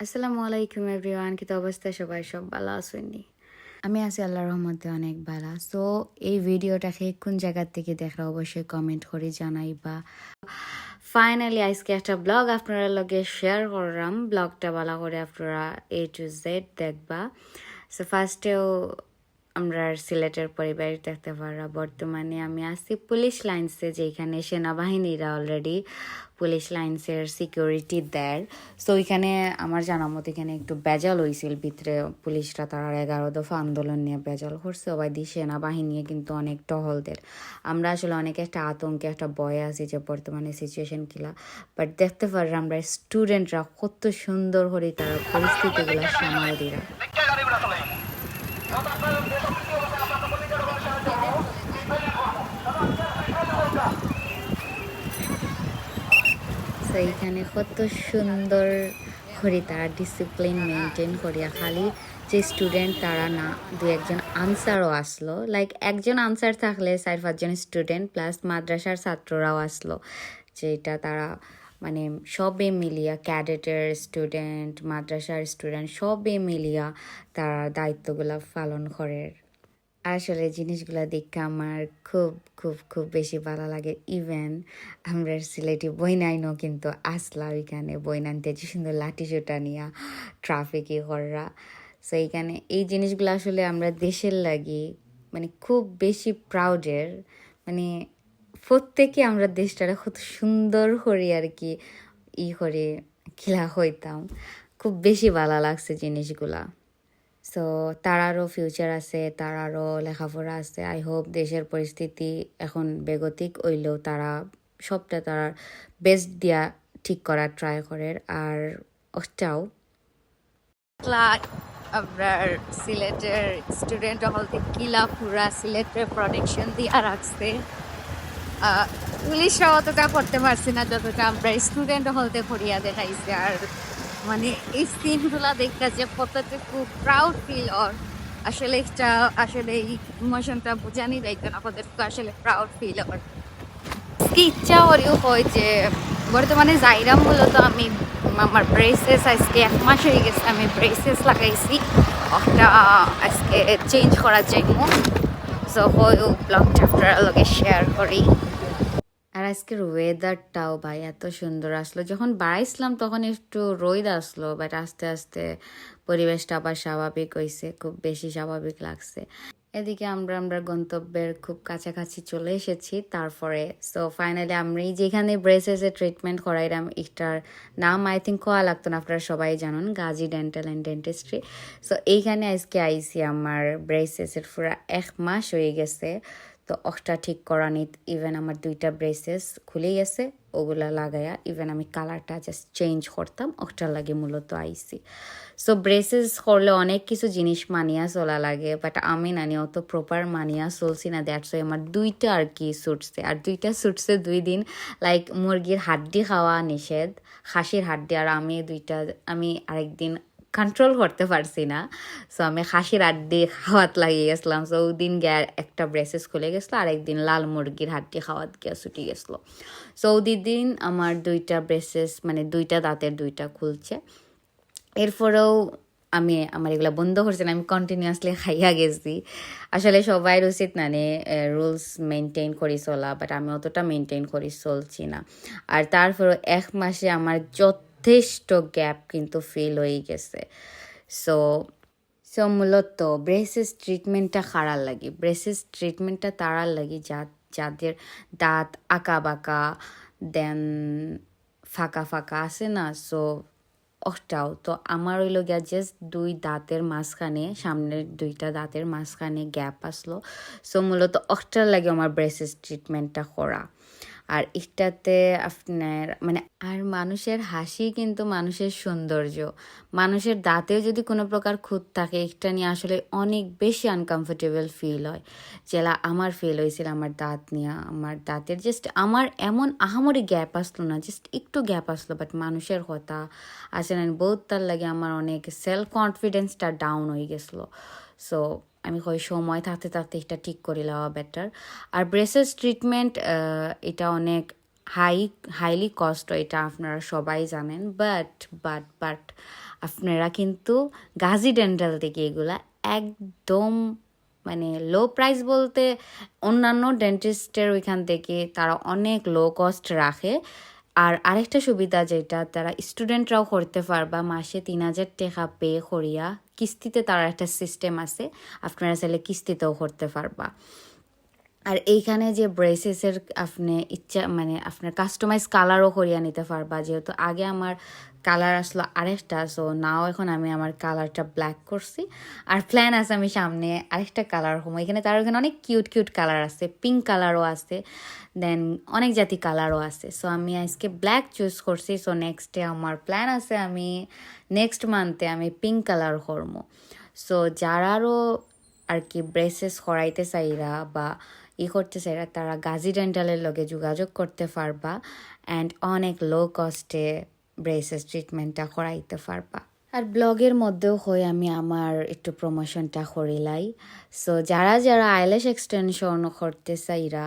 আসসালামু আলাইকুম এভরিওয়ান, কি তো অবস্থা সবাই? সব ভালো আসেননি আমি আছি আল্লাহর রহমতে অনেক ভালো। সো এই ভিডিওটাকে কোন জায়গার থেকে দেখা অবশ্যই কমেন্ট করে জানাই বা ফাইনালি আজকে একটা ব্লগ আপনারা লগে শেয়ার করলাম। ব্লগটা ভালো করে আপনারা এ টু জেড দেখবা। সো ফার্স্টেও আমরা সিলেটের পরিবার দেখতে পারা বর্তমানে আমি আছি পুলিশ লাইন্সে, যেখানে সেনাবাহিনীরা অলরেডি পুলিশ লাইন্সের সিকিউরিটি দেয় সো এখানে আমার জানা মতো এখানে একটু বেজাল হয়েছিল ভিতরে পুলিশরা তারা এগারো দফা আন্দোলন নিয়ে বেজাল করছে। সবাই দিয়ে সেনাবাহিনী কিন্তু অনেক টহলদের আমরা আসলে অনেক একটা আতঙ্কে, একটা ভয়ে আছি যে বর্তমানে সিচুয়েশন কিলা। বাট দেখতে পারি আমরা স্টুডেন্টরা কত সুন্দর করে তারা পরিস্থিতিগুলো সামাল দিরা। তো এইখানে কত সুন্দর করে তারা ডিসিপ্লিন মেনটেন করিয়া খালি যে স্টুডেন্ট তারা না দু একজন আনসারও আসলো। লাইক একজন আনসার থাকলে চার পাঁচজন স্টুডেন্ট প্লাস মাদ্রাসার ছাত্ররাও আসলো। যেটা তারা মানে সবে মিলিয়া ক্যাডেটের স্টুডেন্ট মাদ্রাসার স্টুডেন্ট সবে মিলিয়া তারা দায়িত্বগুলো পালন করে। আসলে জিনিসগুলো দেখে আমার খুব খুব খুব বেশি ভালো লাগে। ইভেন আমরা সিলেটি বইনাইনও কিন্তু আসলাম এখানে বইনানতে যে সুন্দর লাঠি চোটা নিয়া ট্রাফিকে করা সো এইখানে এই জিনিসগুলো আসলে আমরা দেশের লাগি মানে খুব বেশি প্রাউডের মানে প্রত্যেকে আমরা দেশটারে খুব সুন্দর করে আর কি ই করে, খেলা হইতাম। খুব বেশি ভালো লাগছে জিনিসগুলা। সো তারারও ফিউচার আছে, তার আরও লেখাপড়া আছে। আই হোপ দেশের পরিস্থিতি এখন বেগতিক, হইলেও তারা সবটা তারা বেস্ট দিয়া ঠিক করার ট্রাই করে। আর ওটাও আপনার সিলেটের স্টুডেন্ট হল হলতে কিলা পুরা সিলেটের প্রোটেকশন দিয়া রাখছে। পুলিশরা অতটা করতে পারছি না, যতটা আমরা স্টুডেন্ট হলতে করিয়া দেখাইছে। আর মানে এই সিনগুলা দেখতে যে কতটুকু প্রাউড ফিল অর আসলে এটা আসলে এই ইমোশনটা বোঝানি যাইতো না, কতটুকু আসলে প্রাউড ফিল কি ইচ্ছা করেও হয় যে বর্তমানে যাইরাম মূলত আমি আমার ব্রেসেস আজকে এক মাস হয়ে গেছে, আমি ব্রেসেস লাগাইছি। একটা আজকে চেঞ্জ করার জন্য। সো হয় ব্লগটা আপনার লগে শেয়ার করি। আর আজকের ওয়েদারটাও ভাই এত সুন্দর আসলো। যখন বাড়াইছিলাম তখন একটু রোদ আসলো বাট আস্তে আস্তে পরিবেশটা আবার স্বাভাবিক হয়েছে খুব বেশি স্বাভাবিক লাগছে। এদিকে আমরা আমরা গন্তব্যের খুব কাছাকাছি চলে এসেছি, তারপরে সো ফাইনালি আমি যেখানে ব্রেসেসে ট্রিটমেন্ট করাইলাম, এটার নাম আই থিঙ্ক কোয়া লাগতো না, আপনারা সবাই জানুন, Gazi dental and dentistry so এইখানে আজকে আইসি, আমার ব্রেসেসের পুরা এক মাস হয়ে গেছে। তো অকটা ঠিক করা নিত ইভেন আমার দুইটা ব্রেসেস খুলে গেছে ওগুলা লাগাইয়া ইভেন আমি কালারটা জাস্ট চেঞ্জ করতাম অকটা লাগে মূলত আইসি। সো ব্রেসেস করলে অনেক কিছু জিনিস মানিয়া চলা লাগে বাট আমি নানি অত প্রপার মানিয়া চলছি না। দ্যাটস ওই আমার দুইটা আর কি সুটসে আর দুইটা সুটসে দুই দিন লাইক মুরগির হাড্ডি খাওয়া নিষেধ, খাসির হাড্ডি, আর আমি দুইটা, আমি আরেকদিন কন্ট্রোল করতে পারছি না। সো আমি খাসির আড্ডি খাওয়াত লাগিয়ে গেছিলাম। সো ওই দিন গিয়ে একটা ব্রেসেস খুলে গেছিল আর একদিন লাল মুরগির হাড্ডি খাওয়াত গিয়ে ছুটি গেছিল। সো ওই দিন আমার দুইটা ব্রেসেস মানে দুইটা দাঁতের দুইটা খুলছে। এরপরেও আমি, আমার এগুলো বন্ধ করছে না, আমি কন্টিনিউয়াসলি খাইয়া গেছি। আসলে সবাই উচিত না রুলস মেনটেন করি চলা বাট আমি অতটা মেনটেন করি চলছি না। আর তারপরে এক মাসে আমার যথেষ্ট গ্যাপ কিন্তু ফিল হয়ে গেছে। সো সো মূলত ব্রেসেস ট্রিটমেন্টটা খারাপ লাগে। ব্রেসেস ট্রিটমেন্টটা তারার লাগে যা, যাদের দাঁত আঁকা বাঁকা দেন ফাঁকা ফাঁকা আছে না সো ওটাও। তো আমার হইল গিয়া জাস্ট দুই দাঁতের মাঝখানে, সামনের দুইটা দাঁতের মাঝখানে গ্যাপ আসলো। সো মূলত ওটার লাগে আমার ব্রেসেস ট্রিটমেন্টটা করা। আর এটাতে আপনার মানে আর মানুষের হাসি কিন্তু মানুষের সৌন্দর্য। মানুষের দাঁতেও যদি কোনো প্রকার খুঁত থাকে, এটা নিয়ে আসলে অনেক বেশি আনকমফোর্টেবল ফিল হয়। যেটা আমার ফিল হয়েছিল আমার দাঁত নিয়ে, আমার দাঁতের জাস্ট আমার এমন আহামরি গ্যাপ আসলো না জাস্ট একটু গ্যাপ আসলো বাট মানুষের কথা আসলে বহুত তার লাগে আমার অনেক সেলফ কনফিডেন্সটা ডাউন হয়ে গেছিল সো আমি কই সময় থাকতে থাকতে এটা ঠিক করে নেওয়া বেটার আর ব্রেসেস ট্রিটমেন্ট এটা অনেক হাই হাইলি কস্ট এটা আপনারা সবাই জানেন। বাট বাট বাট আপনারা কিন্তু গাজী ডেন্টাল থেকে এগুলা একদম মানে লো প্রাইস বলতে অন্যান্য ডেন্টিস্টের ওইখান থেকে তারা অনেক লো কস্ট রাখে। আর আরেকটা সুবিধা যেটা, তারা স্টুডেন্টরাও করতে পারবা, মাসে তিন হাজার টাকা পে করিয়া কিস্তিতে তার একটা সিস্টেম আছে, আপনারা চাইলে কিস্তিতেও করতে পারবা। আর এইখানে যে ব্রেসেসের আপনি ইচ্ছা মানে আপনার কাস্টমাইজ কালারও করিয়া নিতে পারবা, যেহেতু আগে আমার কালার আসলো আরেকটা সো নাও এখন আমি আমার কালারটা ব্ল্যাক করছি। আর প্ল্যান আছে আমি সামনে আরেকটা কালার হব। এখানে তার এখানে অনেক কিউট কিউট কালার আছে। পিঙ্ক কালারও আছে। দেন অনেক জাতি কালারও আছে। সো আমি আজকে ব্ল্যাক চুজ করছি। সো নেক্সটে আমার প্ল্যান আছে আমি নেক্সট মান্থে আমি পিঙ্ক কালার করব। সো যারারও আর কি ব্রেসেস করাইতে চাইরা বা ই করতে চাইরা, তারা গাজী ডেন্টালের লগে যোগাযোগ করতে পারবা। অ্যান্ড অনেক লো কস্টে ব্রেসেস ট্রিটমেন্টটা করাইতে পারবা। আর ব্লগের মধ্যেও হয়ে আমি আমার একটু প্রমোশনটা করিলাই। সো যারা যারা আইলেশ এক্সটেনশন করতে চাইরা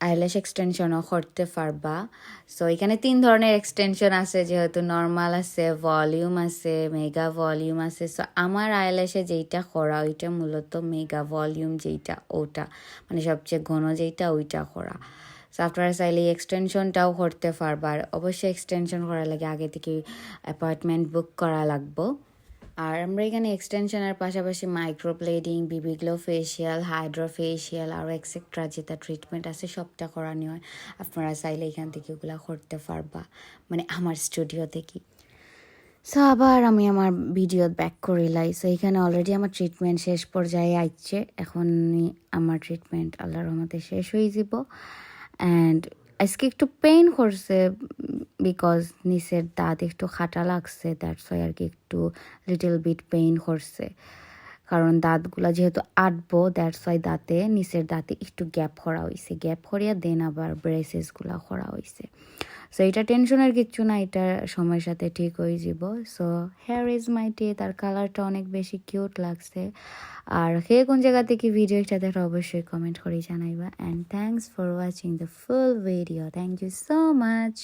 আইলেশ এক্সটেনশনও করতে পারবা। সো এখানে তিন ধরনের এক্সটেনশন আছে, যেহেতু নর্মাল আছে ভলিউম আছে মেগা ভলিউম আছে। সো আমার আইলেশে যেইটা করা, ওইটা মূলত মেগা ভলিউম যেইটা, ওটা। মানে সবচেয়ে ঘন যেইটা, ওইটা করা। সো আপনারা চাইলে এক্সটেনশনটাও করতে পারবা আর অবশ্যই এক্সটেনশন করার লাগে, আগে থেকে অ্যাপয়েন্টমেন্ট বুক করা লাগবো। আর আমরা এখানে এক্সটেনশনের পাশাপাশি microblading BB glow facial hydrafacial আরও এক্সেট্রা যেটা ট্রিটমেন্ট আছে সবটা করানো হয় আপনারা চাইলে এখান থেকে ওগুলো করতে পারবা মানে আমার স্টুডিও থেকে। সো আবার আমি আমার ভিডিও ব্যাক করিলাই সো এখানে অলরেডি আমার ট্রিটমেন্ট শেষ পর্যায়ে আইছে। এখন আমার ট্রিটমেন্ট আল্লাহর রহমতে শেষ হয়ে যাব অ্যান্ড আজকে একটু পেইন করছে বিকজ নিচের দাঁত একটু খাটা লাগছে দ্যাটস ওয়াই আর কি একটু লিটল বিট পেইন করছে। কারণ দাঁতগুলা যেহেতু আটবো দ্যাটস ওয়াই দাঁতে, নিচের দাঁতে একটু গ্যাপ করা হয়েছে গ্যাপ করিয়া দেন আবার ব্রেসেসগুলা করা হয়েছে সো এটা টেনশনের কিচ্ছু না, এটা সময়ের সাথে ঠিক হয়ে যাব সো হেয়ার ইজ মাই টে তার কালারটা অনেক বেশি কিউট লাগছে। আর কে কোন জায়গা থেকে ভিডিওটা দেখো অবশ্যই কমেন্ট করে জানাইবা। And thanks for watching the full video thank you so much